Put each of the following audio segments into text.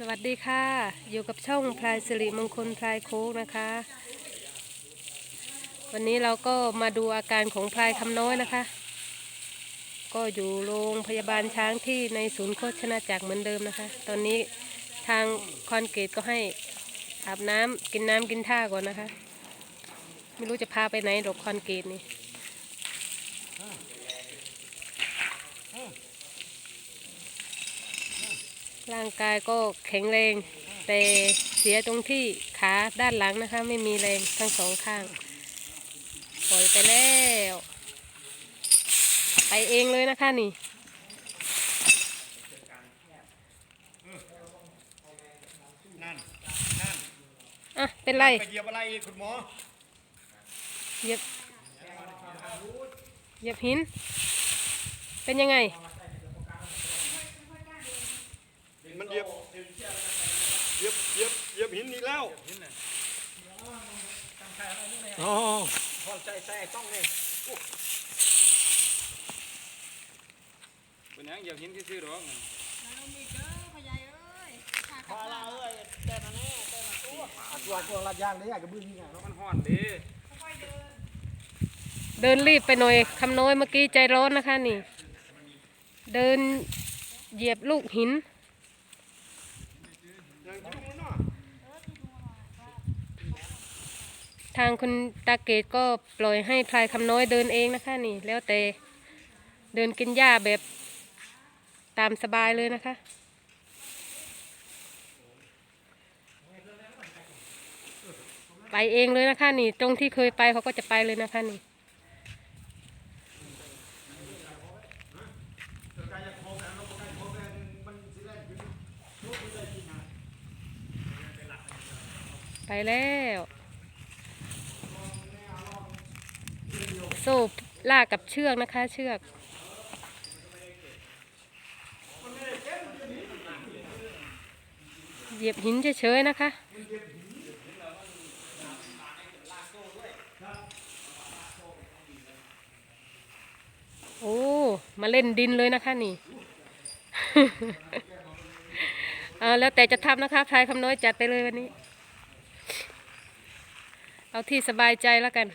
สวัสดีค่ะ อยู่กับช่องพลายสิริมงคลพลายโค้กนะคะ วันนี้เราก็มาดูอาการของพลายคำน้อยนะคะ ก็อยู่โรงพยาบาลช้างที่ในศูนย์โคชนาจักรเหมือนเดิมนะคะ ตอนนี้ทางคอนกรีตก็ให้อาบน้ำกินน้ำกินท่าก่อนนะคะ ไม่รู้จะพาไปไหนหรอกคอนกรีตนี่ ร่างกายก็แข็งแรง แต่เสียตรงที่ขาด้านหลังนะคะ ไม่มีแรงทั้งสองข้าง ปล่อยไปแล้ว ไปเองเลยนะคะนี่นั่นนั่นอะเป็นไรไปเหยียบอะไรอีกคุณหมอเหยียบเหยียบหิน เป็นยังไง มันเหยียบเหยียบเหยียบเหยียบหินอีกแล้วอ๋อพอใจแท้ต้องเลยเป็นหยังเหยียบหินซื่อๆหรอกพอละเอ้ยแต่มาแน่แต่มาตัวตัวตัวละยางเลยอยากจะบึ้งนี่ไงเนาะมันห่อนเด้เดินรีบไปหน่อยคำน้อยเมื่อกี้ใจร้อนนะคะนี่ เดินเหยียบลูกหิน ยังยุ่งแล้วเนาะ ทางคุณตาเกตก็ปล่อยให้พลายคำน้อยเดินเองนะคะนี่ แล้วแต่เดินกินหญ้าแบบตามสบายเลยนะคะ ไปเองเลยนะคะนี่ ตรงที่เคยไปเขาก็จะไปเลยนะคะนี่ไปแล้ว โซ่ลากกับเชือกนะคะ เชือก เหยียบหินเฉยๆนะคะโอ้ มาเล่นดินเลยนะคะนี่เอาแล้วแต่จะทำนะคะพลายคำน้อยจัดไปเลยวันนี้ เอาที่สบายใจแล้วกัน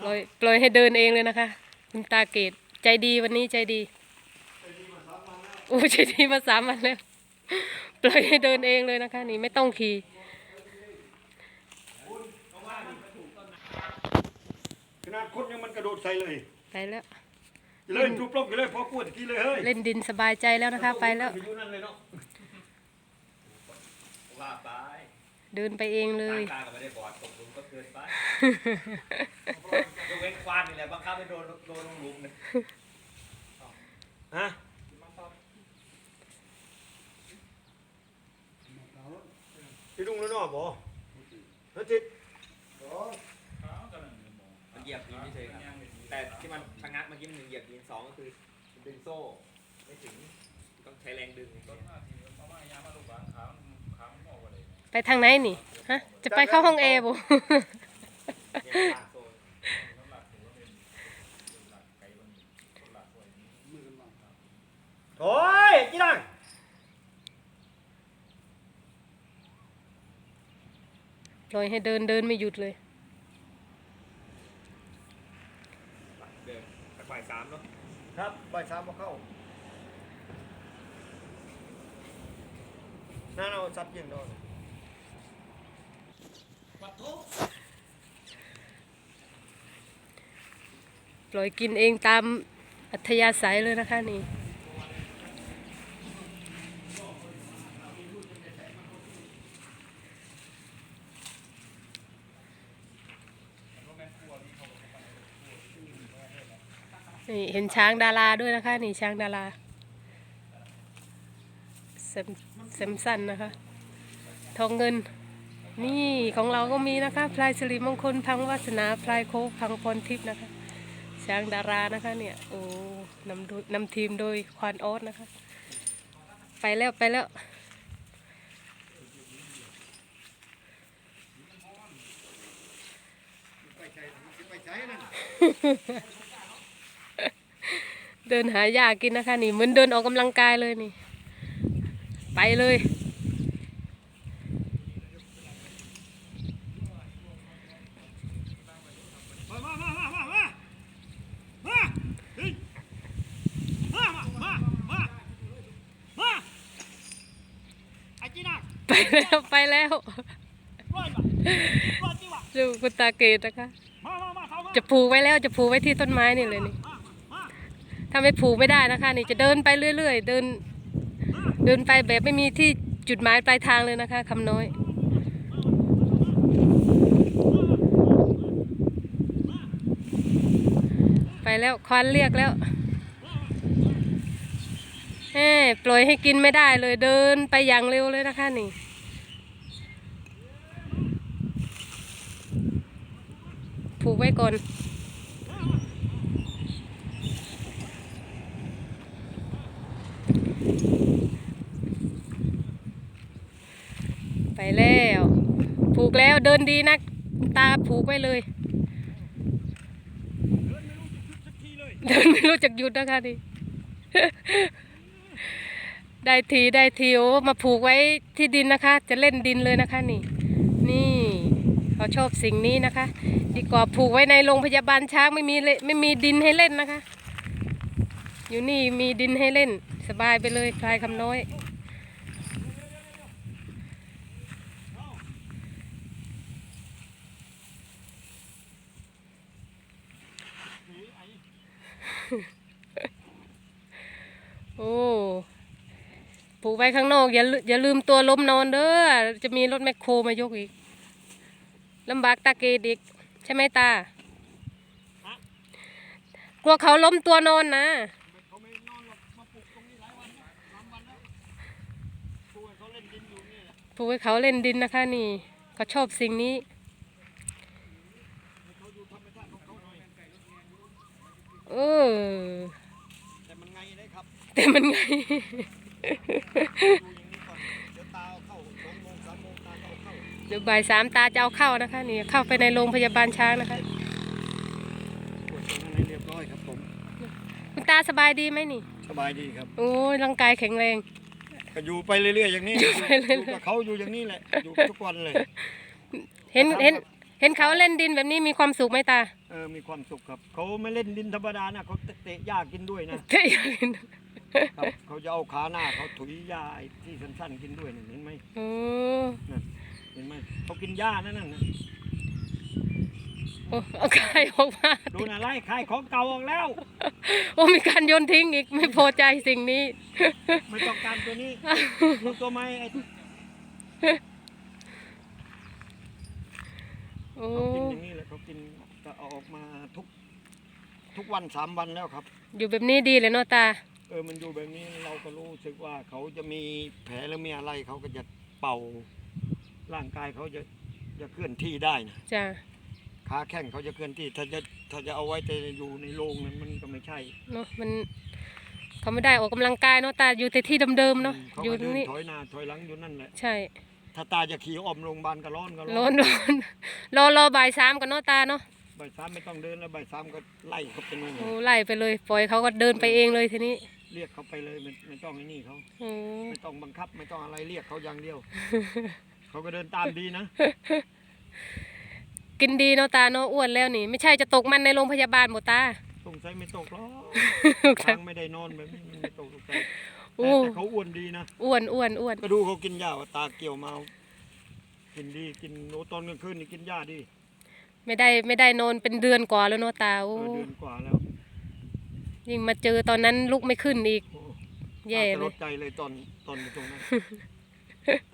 ปล่อยปล่อยให้เดินเองเลยนะคะ คุณตาเกตใจดีวันนี้ใจดีโอ้ใจดีมาสามวันแล้วปล่อยให้เดินเองเลยนะคะ นี่ไม่ต้องขี่ขนาดคนยังมันกระโดดใส่เลยไปแล้วจะเล่นทุบลบกันเลยพอกลัวตะกี้เลยเฮ้ยเล่นดินสบายใจแล้วนะคะ ไปแล้วอยู่นั่นเลยเนาะว่าไป เดินไปเองเลย ตาก็ไม่ได้บอดตกหลุมก็เกินไปยกเว้นควานนี่แหละบังคับให้โดนโดนลงหลุมเลยฮะที่ลุงแล้วเนาะบ่แล้วจิตมันเหยียบหินเฉยๆครับแต่ที่มันชะงักเมื่อกี้มันหนึ่งเหยียบหินสองก็คือมันดึงโซ่ ไม่ถึงต้องใช้แรงดึง ไปทางไหนนี่ฮะจะไปเข้าห้องแอร์บ่เนี่ยลากโซ่โอ้ยกี่ดังปล่อยให้เดินเดินไม่หยุดเลยเดินบ่ายสามเนาะครับบ่ายสามมาเข้านั่นเอาซับยิงโดน ปล่อยกินเองตามอัธยาศัยเลยนะคะนี่นี่เห็นช้างดาราด้วยนะคะ นี่ช้างดาราเซมเซมสันนะคะ ทองเงิน นี่ของเราก็มีนะคะ พลายสิริมงคลพังวาสนาพลายโคกพังพรทิพย์นะคะ ช้างดารานะคะเนี่ย โอ้นำโดยนำทีมโดยควานออสนะคะ ไปแล้วไปแล้ว เดินหายากินนะคะ นี่เหมือนเดินออกกำลังกายเลยนี่ ไปเลย มามามามามามามาเฮ้ยมามามามามา ไปแล้วไปแล้วดูคุณตาเกตนะคะ จะผูกไว้แล้วจะผูกไว้ที่ต้นไม้นี่เลยนี่ถ้าไม่ผูกไม่ได้นะคะ นี่จะเดินไปเรื่อยๆ เดิน เดินไปแบบไม่มีที่จุดหมายปลายทางเลยนะคะคำน้อยไปแล้วควานเรียกแล้ว แหมปล่อยให้กินไม่ได้เลยเดินไปอย่างเร็วเลยนะคะนี่ ผูกไว้ก่อนไปแล้ว ผูกแล้วเดินดีนักตาผูกไว้เลย เดินไม่รู้จักหยุดนะคะนี่ ได้ทีได้ทีโอ้มาผูกไว้ที่ดินนะคะ จะเล่นดินเลยนะคะนี่ นี่เขาชอบสิ่งนี้นะคะ ดีกว่าผูกไว้ในโรงพยาบาลช้างไม่มีเลไม่มีดินให้เล่นนะคะ อยู่นี่มีดินให้เล่น สบายไปเลยพลายคำน้อยโอ้ ผูกไว้ข้างนอกอย่าลือย่าลืมตัวล้มนอนเด้อจะมีรถแมคโครมายกอีกลำบากตาเกดอีกใช่ไหมตากลัวเขาล้มตัวนอนนะเขาไม่นอนหรอกมาปลุกตรงนี้หลายวันแล้วสามวันแล้วปลุกให้เขาเล่นดินอยู่นี่แหละผูกให้เขาเล่นดินนะคะนี่เขาชอบสิ่งนี้ให้เขาอยู่ธรรมชาติของเขาหน่อยเออแต่มันไงได้ครับแต่มันไง ดูอย่างนี้ก่อนเดี๋ยวตาเอาเข้าสองโมงสามโมงตาเอาเข้าเดี๋ยวบ่ายสามตาจะเอาเข้านะคะนี่เข้าไปในโรงพยาบาลช้างนะคะตรวจตรงนั้นให้เรียบร้อยครับผมคุณตาสบายดีไหมนี่ สบายดีครับ โอ้ยร่างกายแข็งแรงก็อยู่ไปเรื่อยๆอย่างนี้อยู่ไปเรื่อยๆอยู่กับเขาอยู่อย่างนี้แหละอยู่ทุกวันเลย เห็นเห็นเห็นเขาเล่นดินแบบนี้มีความสุขไหมตา เออ มีความสุขครับ เขาไม่เล่นดินธรรมดานะเขาเตะหญ้ากินด้วยนะเท่อยากเห็น ครับเขาจะเอาขาหน้าเขาถุยหญ้าไอ้ที่สั้นๆกินด้วยนะเห็นไหมโอ้เห็นไหมเขากินหญ้านั่นน่ะโอ้เอาไข่ออกมาดูนะไล่ขายของเก่าออกแล้ว โอ้มีการโยนทิ้งอีกไม่พอใจสิ่งนี้ ไม่ต้องการตัวนี้เอาตัวใหม่ไอ้โอ้เขากินอย่างนี้แหละเขากินจะเอาออกมาทุกทุกวันสามวันแล้วครับ อยู่แบบนี้ดีเลยเนาะตาเออมันอยู่แบบนี้เราก็รู้สึกว่าเขาจะมีแผลแล้วมีอะไรเขาก็จะเป่า ร่างกายเขาจะจะเคลื่อนที่ได้นะจ้ะขาแข้งเขาจะเคลื่อนที่ ถ้าจะถ้าจะเอาไว้แต่อยู่ในโรงนั้นมันก็ไม่ใช่เนาะมันเขาไม่ได้ออกกำลังกายเนาะตาอยู่แต่ที่เดิมๆเนาะเขาอยู่ก็ตรเดิงนนี้ถอยหน้าถอยหลังอยู่นั่นแหละ ใช่ถ้าตาจะขี่อ้อมโรงพยาบาลก็ร้อนก็ร้ร้ออนนร้อนรอรอบ่ายสามกันเนาะตาเนาะบ่ายสามไม่ต้องเดินแล้วบ่ายสามก็ไล่เขาไปนู่นโอ้ไล่ไปเลย ปล่อยเขาก็เดินไปเองเลยทีนี้ เรียกเขาไปเลยไม่ไม่ต้องไอ้นี่เขาโอ้ไม่ต้องบังคับ ไม่ต้องอะไรเรียกเขาอย่างเดียว เขาก็เดินตามดีนะกินดีเนาะตาเนาะอ้วนแล้วนี่ ไม่ใช่จะตกมันในโรงพยาบาลหมดตา สงสัยไม่ตกหรอกลูกทาตางไม่ได้นอนแบบนี้มันไม่ตกสงสัยโอ้แต่แต่เขาอ้วนดีนะอ้วนอ้วนอ้วนก็ดูเขากินหญ้าว่าตาเกี่ยวมา กินดีกินโนตอนกลางคืนนี่กินหญ้าดีไม่ได้ไม่ได้นอนเป็นเดือนกว่าแล้วเนาะตาเอโอ้อเดือนกว่าแล้ว ยิ่งมาเจอตอนนั้นลุกไม่ขึ้นอีกโอ้แย่ตาจะเลลยดใจเลยตอนตอนอยู่ตรงนั้น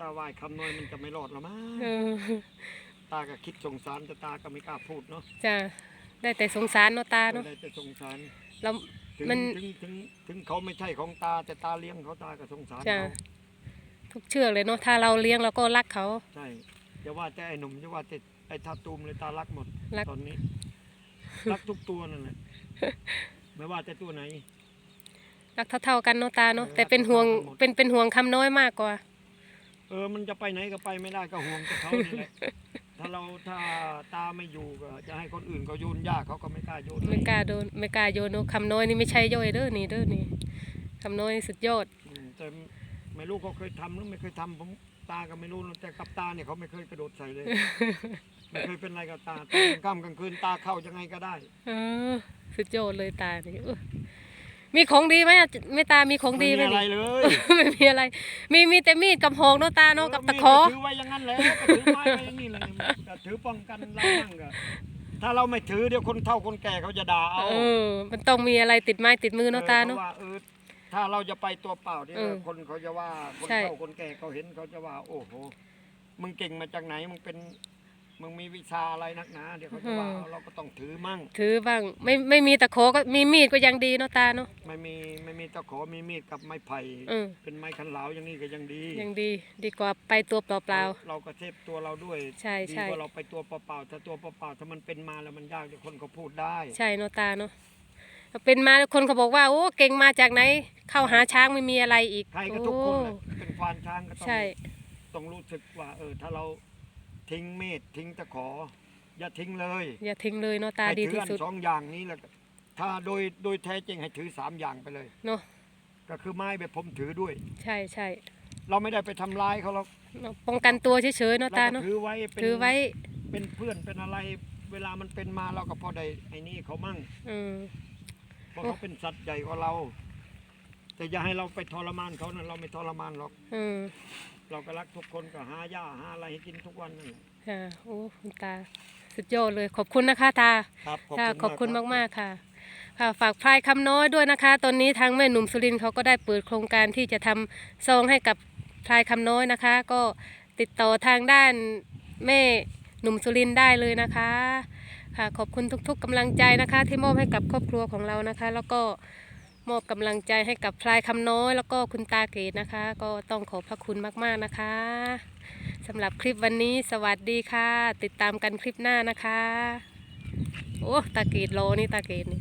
ตาไหวายคำน้อยมันจะไม่รอดหรอมั้งเออตาก็คิดสงสารแต่ตาก็ไม่กล้าพูดเนาะจ้ะได้แต่สงสารเนาะตาเนาะได้แต่สงสารเราถึงมัน ถึงถึงถึงเขาไม่ใช่ของตาแต่ตาเลี้ยงเขาตาก็สงสารจ้ะเขาทุกเชือกเลยเนาะถ้าเราเลี้ยงเราก็รักเขา ใช่จะว่าแต่ไอ้หนุ่มจะว่าแต่ไอ้ทาตูมเลยตารักหมดรัก ตอนนี้ รักทุกตัวนั่นแหละ ไม่ว่าแต่ตัวไหน รักเท่าๆกันเนาะตาเนาะแต่เป็นห่วงเป็นเป็นห่วงคำน้อยมากกว่า เออมันจะไปไหนก็ไปไม่ได้ก็ห่วงแต่เขานี่แหละ ถ้าเราถ้าตาไม่อยู่ก็จะให้คนอื่นเขาโยนยากเขาก็ไม่กล้าโยนไม่กล้าโดนไม่กล้าโยนเนอะคำน้อยนี่ไม่ใช่ย่อยเด้อนี่เด้อนี่คำน้อยนี่สุดยอด อืมแต่ไม่รู้เขาเคยทำหรือไม่เคยทำผมตาก็ไม่รู้นะแต่กับตาเนี่ยเขาไม่เคยกระโดดใส่เลย ไม่เคยเป็นไรกับตาตอนกลางค่ำกลางคืนตาเข้ายังไงก็ได้ เออ สุดยอดเลยตานี่เออมีของดีไหมอะไม่ตามีของไม่ดีมีไหมอะไรนี่เลยไม่มีอะไร มีมีแต่มีดกับหอกเนาะตาเนาะกับตะขอมีก็ถือไว้อย่างนั้นแหละก็ถือไม้ไว้อย่างนี้เลยก็ถือป้องกันเรามั่งก็ถ้าเราไม่ถือเดี๋ยวคนเฒ่าคนแก่เขาจะด่าเอาเออ มันต้องมีอะไรติดไม้ติดมือเนาะตาเนาะออพระว่เออถ้าเราจะไปตัวเปล่าเนี่ยเออคนเขาจะว่าคนใช่เฒ่าคนแก่เขาเห็นเขาจะว่า โอ้โหมึงเก่งมาจากไหนมึงเป็น มึงมีวิชาอะไรนักหนาเดี๋ยวเขาจะว่าเอาเราก็ต้องถือมั่ง ถือบ้างไม่ไม่มีตะขอก็มีมีดก็ยังดีเนาะตาเนาะ ไม่มีไม่มีตะขอมีมีดกับไม้ไผ่เออเป็นไม้ขันเหลาอย่างนี้ก็ยังดียังดีดีกว่าไปตัวเปล่า เราก็เซฟตัวเราด้วยใช่ใช่ดีกว่าเราไปตัวเปล่าๆถ้าตัวเปล่าๆถ้ามันเป็นมาแล้วมันยากเดี๋ยวคนเขาพูดได้ ๆใช่เนาะตาเนาะเป็นมาแล้วคนเขาบอกว่าโอ้เก่งมาจากไหน เข้าหาช้างไม่มีอะไรอีกใครก็ทุกคนแหละโอ้เป็นควานช้างก็ต้องใช่ ต้องรู้สึกว่าเออถ้าเรา ทิ้งเมตทิ้งตะขอ อย่าทิ้งเลยอย่าทิ้งเลยเนาะตาให้ดีถืที่อันสุดสองอย่างนี้แหละถ้าโดยโดยแท้จริงให้ถือสามอย่างไปเลย เนาะก็คือไม้แบบผมถือด้วย ใช่ใช่เราไม่ได้ไปทำร้ายเขาหรอกเนาะป้องกันตัวเฉยๆเนาะเราตาก็เนาะถือไว้เป็นถือไว้เป็นเพื่อนเป็นอะไร เวลามันเป็นมาเราก็พอได้ไอ้นี่เขามั่งอืม เพราะเขาเป็นสัตว์ใหญ่กว่าเรา แต่อย่าให้เราไปทรมานเขานะเราไม่ทรมานหรอก อืมเราก็รักทุกคนก็หาหญ้าหาอะไรให้กินทุกวันนั่นแหละค่ะโอ้คุณตาสุดยอดเลยขอบคุณนะคะตา ครับค่ะขอบคุณรับมากๆค่ะ ค่ะ ฝากพลายคำน้อยด้วยนะคะ ตอนนี้ทางแม่หนุ่มสุรินทร์เขาก็ได้เปิดโครงการที่จะทำซองให้กับพลายคำน้อยนะคะ ก็ติดต่อทางด้านแม่หนุ่มสุรินทร์ได้เลยนะคะ ค่ะขอบคุณทุกๆกำลังใจนะคะ ที่มอบให้กับครอบครัวของเรานะคะ แล้วก็ มอบกำลังใจให้กับพลายคำน้อย แล้วก็คุณตาเกตนะคะ ก็ต้องขอบพระคุณมากๆนะคะสำหรับคลิปวันนี้สวัสดีค่ะ ติดตามกันคลิปหน้านะคะ โอ้ตาเกตโลนี่ตาเกตนี่